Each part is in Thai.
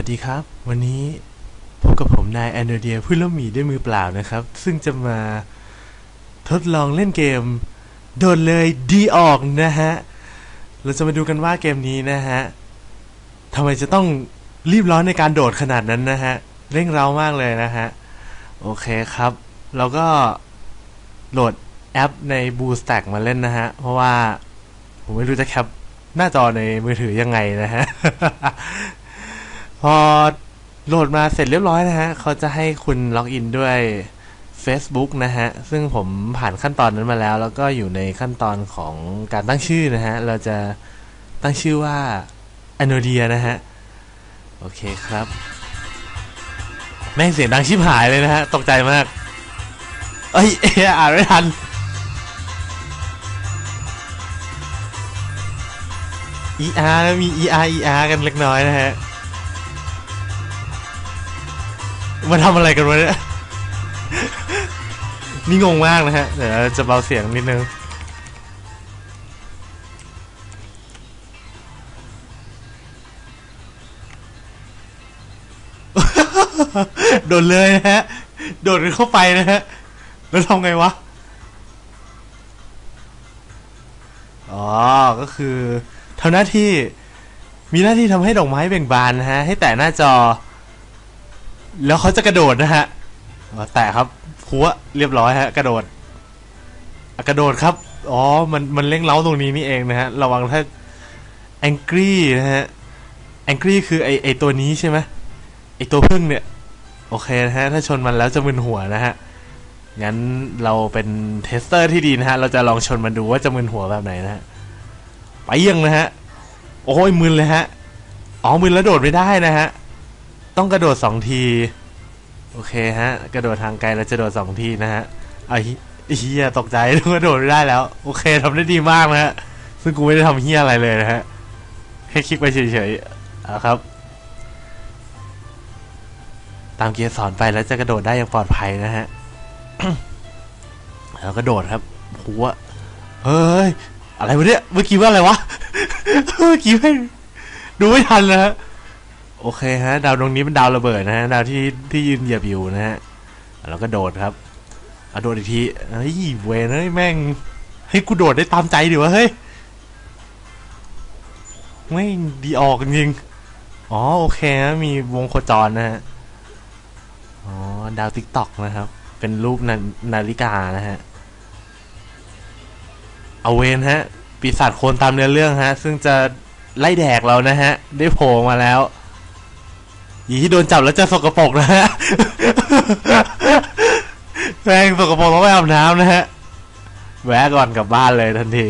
วัสดีครับ วันนี้พบกับผมนายแอนโดเดียผู้ล่มหมีด้วยมือเปล่านะครับ ซึ่งจะมาทดลองเล่นเกม โดนเลยดีออกนะฮะ เราจะมาดูกันว่าเกมนี้นะฮะทำไมจะต้องรีบร้อนในการโดดขนาดนั้นนะฮะ เร่งเร้ามากเลยนะฮะ โอเคครับ เราก็โหลดแอปใน BlueStack มาเล่นนะฮะ เพราะว่าผมไม่รู้จะแคปหน้าจอในมือถือยังไงนะฮะ พอโหลดมาเสร็จเรียบร้อยนะฮะ เขาจะให้คุณล็อกอินด้วย Facebook นะฮะ ซึ่งผมผ่านขั้นตอนนั้นมาแล้ว แล้วก็อยู่ในขั้นตอนของการตั้งชื่อนะฮะ เราจะตั้งชื่อว่า a n o d i a นะฮะ โอเคครับ แม่งเสียงดังชิบหายเลยนะฮะ ตกใจมาก เอ้ยอ่านไม่ทัน ER มี ER ER กันเล็กน้อยนะฮะ มาทำอะไรกันวะเนี่ยนี่งงมากนะฮะ เดี๋ยวจะเบาเสียงนิดนึง โดนเลยนะฮะ โดดเข้าไปนะฮะ แล้วทำไงวะ อ๋อ ก็คือทำหน้าที่มีหน้าที่ทำให้ดอกไม้เบ่งบานนะฮะ ให้แตะหน้าจอ แล้วเขาจะกระโดดนะฮะแตะครับพัวเรียบร้อยฮะ กระโดดกระโดดครับ อ๋อ มันมันเล่งเล้าตรงนี้นี่เองนะฮะ ระวังถ้า angry นะฮะ angry คือไอไอตัวนี้ใช่ไหมไอตัวพึ่งเนี่ย โอเคนะฮะ ถ้าชนมันแล้วจะมึนหัวนะฮะ งั้นเราเป็นเทสเตอร์ที่ดีนะฮะ เราจะลองชนมันดูว่าจะมึนหัวแบบไหนนะฮะ ไปยังนะฮะ โอ้ยมึนเลยฮะ อ๋อมึนแล้วโดดไม่ได้นะฮะ ต้องกระโดดสองที โอเคฮะ กระโดดทางไกลเราจะโดดสองทีนะฮะไอ้เฮียตกใจกว่าโดดไม่ได้แล้ว โอเคทำได้ดีมากนะฮะ ซึ่งกูไม่ได้ทำเฮียอะไรเลยนะฮะแค่คลิกไปเฉยๆเอาครับ ตามเกียร์สอนไปแล้วจะกระโดดได้อย่างปลอดภัยนะฮะแล้วกระโดดครับหัวเฮ้ยอะไรวะเนี่ยเมื่อกี้ว่าอะไรวะเมื่อกี้ไม่ดูไม่ทันนะฮะ โอเคฮะ ดาวดวงนี้เป็นดาวระเบิดนะฮะ ดาวที่ที่ยืนเหยียบอยู่นะฮะ แล้วก็โดดครับเอาโดดอีกทีเฮ้ยเวนเฮ้ยแม่งให้กูโดดได้ตามใจดิวะเฮ้ยไม่ดีออกจริงอ๋อโอเคฮะมีวงโคจรนะฮะ อ๋อ ดาวติ๊กต็อกนะครับ เป็นรูปนานาฬิกานะฮะ เอาเวนฮะ ปีศาจโคนตามเนื้อเรื่องฮะ ซึ่งจะไล่แดกเรานะฮะ ได้โผล่มาแล้ว ยีที่โดนจับแล้วจะสกปรกนะฮะแม่งสกปรกต้องไปอาบน้ำนะฮะ แวะก่อนกลับบ้านเลยทันที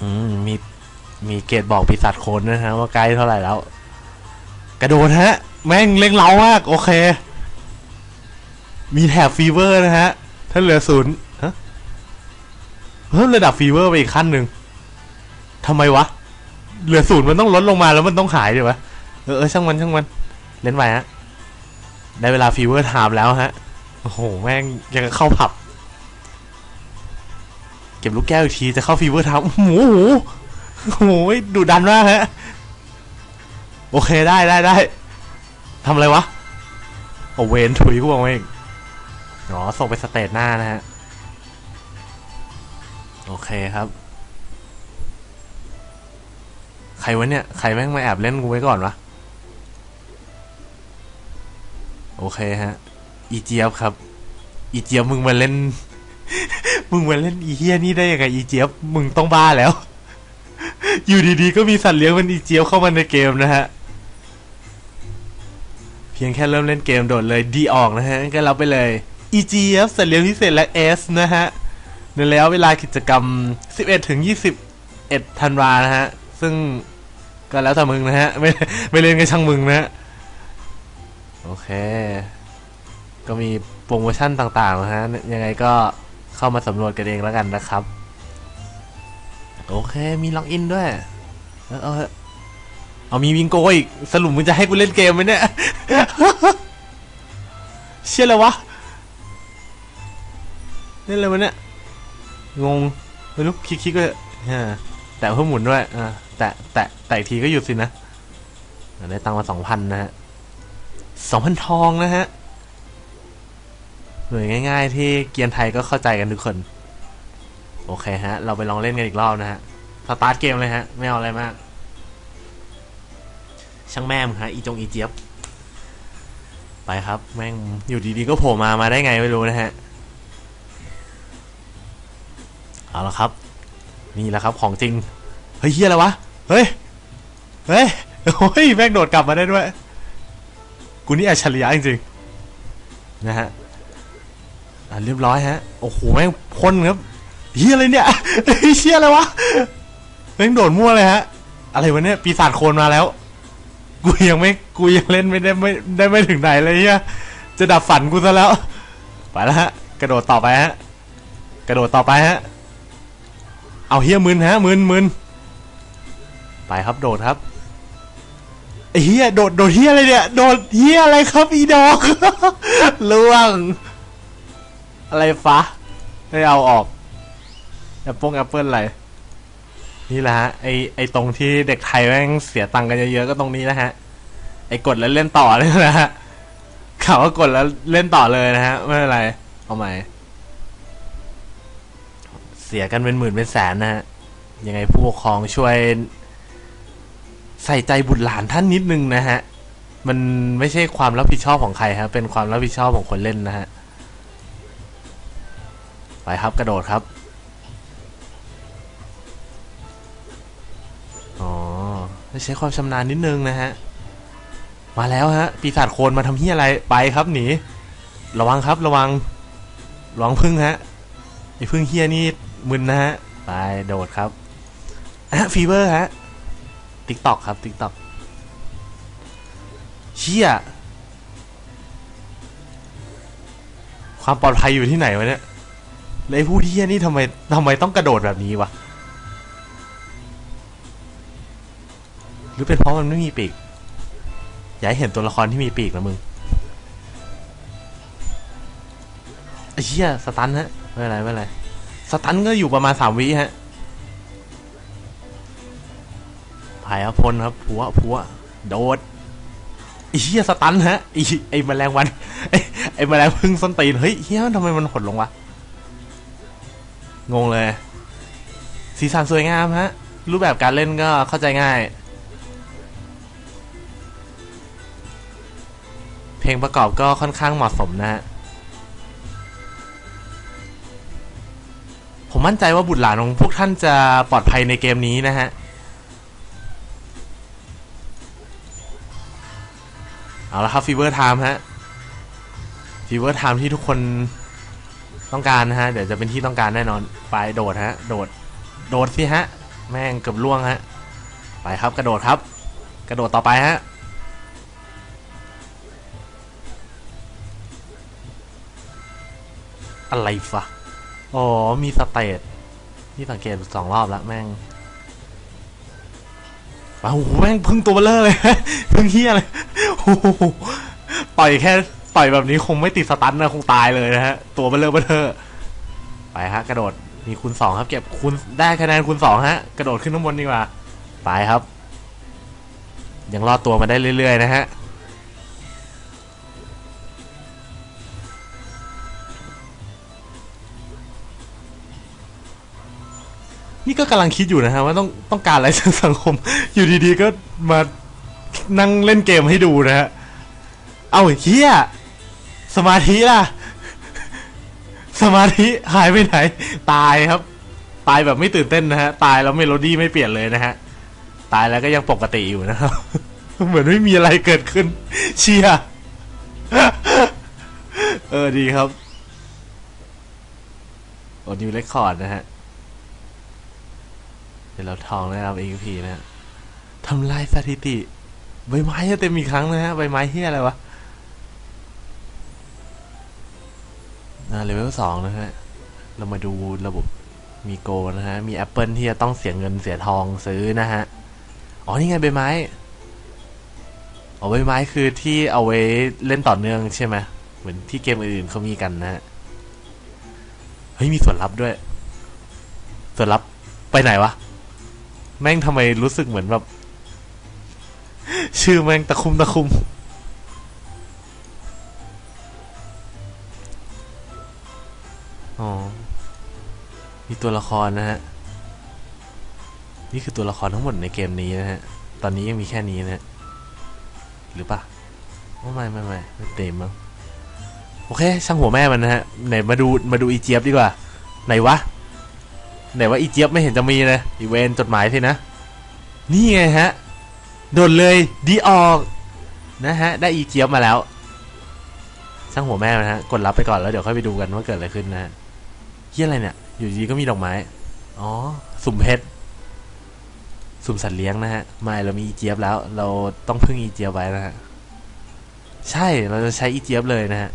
อืมมีมีเกตบอกปีศาจโคนนะฮะว่าใกล้เท่าไหร่แล้ว กระโดดฮะ แม่งเล็งเล้ามาก โอเค มีแถบฟีเวอร์นะฮะ ถ้าเหลือศูนย์ฮะเพิ่มระดับฟีเวอร์ไปอีกขั้นหนึ่งทำไมวะ เหลือศูนย์มันต้องลดลงมาแล้วมันต้องหายดิวะ เออเออช่างมันช่างมัน เล่นไปฮะ ได้เวลาฟีเวอร์ไทม์แล้วฮะ โอ้โห แม่งยังเข้าผับ เก็บลูกแก้วอีกทีจะเข้าฟีเวอร์ไทม์โอ้โหโอ้โหดุดันมากฮะ โอเคได้ได้ได้ทำอะไรวะโอเวนถุยกูบอกเองอ๋อส่งไปสเตจหน้านะฮะ โอเคครับ ใครวะเนี่ย ใครแม่งมาแอบเล่นกูไว้ก่อนวะ โอเคฮะ อีเจี๊ยบครับ อีเจี๊ยบมึงมาเล่น มึงมาเล่นอีเฮียนี่ได้ยังไงอีเจี๊ยบมึงต้องบ้าแล้ว อยู่ดีๆก็มีสัตว์เลี้ยงเป็นอีเจี๊ยบเข้ามาในเกมนะฮะ เพียงแค่เริ่มเล่นเกมโดดเลยดีออกนะฮะ ก็รับไปเลย EGF สัตว์เลี้ยงพิเศษและ S นะฮะ ในระยะเวลากิจกรรม 11ถึง21ธันวานะฮะ ซึ่งก็แล้วแต่มึงนะฮะ ไม่ไม่เล่นก็ช่างมึงนะฮะ โอเค ก็มีโปรโมชั่นต่างๆนะฮะ ยังไงก็เข้ามาสำรวจกันเองแล้วกันนะครับ โอเค มีล็อกอินด้วย เออเอาเอเอามีวิงโกอีก สรุปมึงจะให้กูเล่นเกมไหมเนี่ย เชื่อแล้วะ เล่นอะไรวะเนี่ย งง ไม่รู้คลิกๆก็อ่าแต่เพิ่มหมุนด้วย อ่า แต่แต่แต่อีกทีก็หยุดสินะ ได้ตังค์มาสองพันนะฮะ สองพันทองนะฮะหน่วยง่าย ๆ ที่เกียนไทยก็เข้าใจกันทุกคน โอเคฮะ เราไปลองเล่นกันอีกรอบนะฮะ สตาร์ทเกมเลยฮะ ไม่เอาอะไรมาก ช่างแม่มฮะ อีจงอีเจี๊ยบ ไปครับ แม่งอยู่ดีๆก็โผล่มา มาได้ไงไม่รู้นะฮะ เอาละครับ นี่แหละครับของจริง เฮ้ยเฮียอะไรวะ เฮ้ย เฮ้ย โอ้ย แม่งโดดกลับมาได้ด้วยูนี่อัจฉริยะจริงๆนะฮะอะเรียบร้อยฮะ โอ้โหแม่งพ่นครับเฮียอะไรเนี่ยเฮียอะไรวะแม่งโดดมั่วเลยฮะ อะไรวะเนี่ยปีศาจโคลนมาแล้ว กูยังไม่กูยังเล่นไม่ได้ไม่ได้ไม่ถึงไหนเลยเฮียจะดับฝันกูซะแล้ว ไปแล้วฮะ กระโดดต่อไปฮะ กระโดดต่อไปฮะ เอาเฮียมึนฮะมึนมึนไปครับโดดครับ ไอ้เฮียโดดโดดเฮียอะไรเนี่ยโดดเฮียอะไรครับอีดอกล่วง อะไรฟะให้เอาออกแอปเปิลแอปเปิลอะไร นี่แหละฮะไอไอตรงที่เด็กไทยแม่งเสียตังค์กันเยอะๆก็ตรงนี้นะฮะ ไอกดแล้วเล่นต่อเลยนะฮะข่าวว่ากดแล้วเล่นต่อเลยนะฮะไม่เป็นไรเอาใหม่เสียกันเป็นหมื่นเป็นแสนนะฮะยังไงผู้ปกครองช่วย ใส่ใจบุตรหลานท่านนิดนึงนะฮะ มันไม่ใช่ความรับผิดชอบของใครครับเป็นความรับผิดชอบของคนเล่นนะฮะ ไปครับกระโดดครับ อ๋อใช้ความชำนาญนิดนึงนะฮะ มาแล้วฮะ ปีศาจโคลนมาทำเฮียอะไร ไปครับหนี ระวังครับระวังระวังพึ่งฮะ ไอ้พึ่งเฮียนี่มึนนะฮะ ไปโดดครับอะฟีเวอร์ฮะ ติ๊กตอกครับติ๊กตอกเชี่ยความปลอดภัยอยู่ที่ไหนวะเนี่ยเลยผู้เฮียนี่ทำไมทำไมต้องกระโดดแบบนี้วะ หรือเป็นเพราะมันไม่มีปีก อยาให้เห็นตัวละครที่มีปีกนะมึงไอ้เชี่ยสตันฮะไม่เป็นไรไม่เป็นไรสตันก็อยู่ประมาณสามวิฮะ ผายพลครับผัวผัวโดดไอ้เหี้ยสตันฮะไอ้ไอ้แมลงวันไอ้ไอ้แมลงพึ่งส้นตีนเฮ้ยเฮียทำไมมันหดลงวะงงเลย สีสันสวยงามฮะ รูปแบบการเล่นก็เข้าใจง่าย เพลงประกอบก็ค่อนข้างเหมาะสมนะฮะผมมั่นใจว่าบุตรหลานของพวกท่านจะปลอดภัยในเกมนี้นะฮะ เอาละครับฟีเวอร์ไทม์ฮะฟีเวอร์ไทม์ที่ทุกคนต้องการนะฮะ เดี๋ยวจะเป็นที่ต้องการแน่นอน ไปโดดฮะ โดด โดดสิฮะ แม่งเกือบล่วงฮะ ไปครับกระโดดครับ กระโดดต่อไปฮะ อะไรฟะ อ๋อ มีสเตตนี่สังเกตสองรอบแล้วแม่งโอ้โหแม่งพึ่งตัวเบลเลอร์เลยพึ่งเฮียเลย ต่อยแค่ต่อยแบบนี้คงไม่ติดสตันนะคงตายเลยนะฮะ ตัวเบลเลอร์เบลเลอร์ไปฮะ กระโดดมีคูณสองครับ เก็บคูณได้คะแนนคูณสองฮะ กระโดดขึ้นข้างบนดีกว่า ไปครับ ยังรอดตัวมาได้เรื่อย ๆ นะฮะนี่ก็กำลังคิดอยู่นะฮะว่าต้องต้องการอะไรจากสังคม อยู่ดีๆก็มา นั่งเล่นเกมให้ดูนะฮะ เอาเฮียสมาธิล่ะ สมาธิหายไปไหน ตายครับ ตายแบบไม่ตื่นเต้นนะฮะ ตายแล้วเมโลดี้ไม่เปลี่ยนเลยนะฮะ ตายแล้วก็ยังปกติอยู่นะครับ เหมือนไม่มีอะไรเกิดขึ้น เชียเออดีครับโอ้นิวเรคคอร์ดนะฮะ เดี๋ยวเราทองนะครับ XP นะฮะทำลายสถิติ ใบไม้จะเต็มอีกครั้งนะฮะใบไม้เฮียอะไรวะอ่าเลเวลสองนะฮะ เรามาดูระบบมีโกนะฮะ มีแอปเปิลที่จะต้องเสียเงินเสียทองซื้อนะฮะ อ๋อ นี่ไงใบไม้ อ๋อใบไม้คือที่เอาไว้เล่นต่อเนื่องใช่ไหมเหมือนที่เกมอื่นๆเขามีกันนะฮะ เฮ้ย มีส่วนลับด้วย ส่วนลับไปไหนวะ แม่งทำไมรู้สึกเหมือนแบบ ชื่อแม่งตะคุมตะคุม อ๋อ มีตัวละครนะฮะ นี่คือตัวละครทั้งหมดในเกมนี้นะฮะ ตอนนี้ยังมีแค่นี้นะฮะ หรือปะไม่ไม่ไม่ไม่เต็มมั้งโอเค ช่างหัวแม่มันนะฮะ ไหนมาดูมาดูอีเจี๊ยบดีกว่า ไหนวะ ไหนว่าอีเจี๊ยบไม่เห็นจะมีเลยอีเวนจดหมายสินะ นี่ไงฮะ โดนเลยดีออกนะฮะ ได้อีเจี๊ยบมาแล้วช่างหัวแม่นะฮะ กดรับไปก่อนแล้วเดี๋ยวค่อยไปดูกันว่าเกิดอะไรขึ้นนะฮะเฮียอะไรเนี่ย อยู่ดีก็มีดอกไม้ อ๋อ สุ่มเพชร สุ่มสัตว์เลี้ยงนะฮะ ไม่เรามีอีเจี๊ยบแล้ว เราต้องพึ่งอีเจี๊ยบไว้นะฮะ ใช่ เราจะใช้อีเจี๊ยบเลยนะฮะ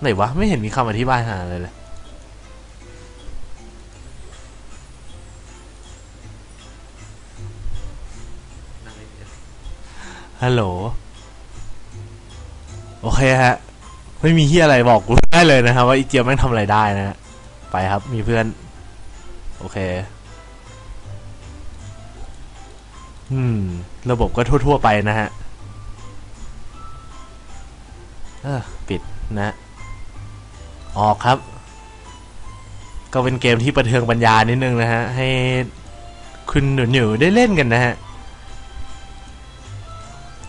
ไหนวะ ไม่เห็นมีคำอธิบายหาเลยเลย ฮัลโหล โอเคฮะ ไม่มีเฮียอะไรบอกกูได้เลยนะครับ ว่าอีเจียมแม่งทำอะไรได้นะฮะไปครับ มีเพื่อน โอเค อืม ระบบก็ทั่ว ๆ ไปนะฮะ เออ ปิดนะ ออกครับ ก็เป็นเกมที่ประเทืองปัญญานิดนึงนะฮะ ให้คุณหนูๆได้เล่นกันนะฮะ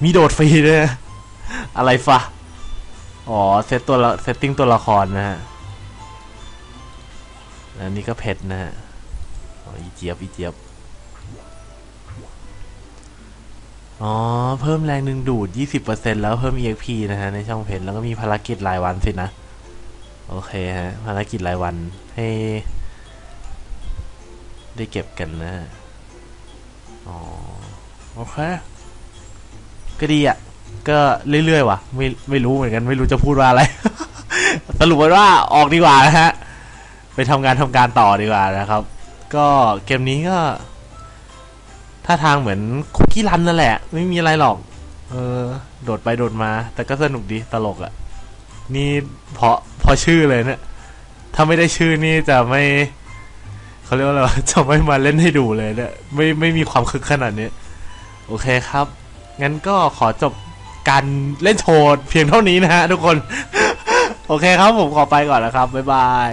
มีโดดฟรีด้วยอะไรฟะ อ๋อ เซตตัวละเซตติ้งตัวละครนะฮะ อันนี้ก็เพชรนะฮะอ,อีเจี๊ยบอีเจี๊ยบ อ๋อ เพิ่มแรงดึงดูด 20%แล้วเพิ่ม EXP นะฮะ ในช่องเพชรแล้วก็มีภารกิจรายวันสินะ โอเคฮะ ภารกิจรายวันให้ ได้เก็บกันนะ อ๋อ โอเค ก็ดีอะ ก็เรื่อยๆว่ะ ไม่ไม่รู้เหมือนกัน ไม่รู้จะพูดว่าอะไร สรุปว่าออกดีกว่านะฮะ ไปทำงานทำการต่อดีกว่านะครับ ก็เกมนี้ก็ท่าทางเหมือนคุกกี้รันนั่นแหละ ไม่มีอะไรหรอก เออ โดดไปโดดมา แต่ก็สนุกดีตลกอะ่ะ นี่เพราะเพราะชื่อเลยเนะี่ยถ้าไม่ได้ชื่อนี่จะไม่เขาเรียกว่าอะไรจะไม่มาเล่นให้ดูเลยเนี่ยไม่ไม่มีความคึกขนาดนี้ โอเคครับ งั้นก็ขอจบการเล่นโชว์เพียงเท่านี้นะฮะทุกคน โอเคครับผมขอไปก่อนนะครับ บ๊ายบาย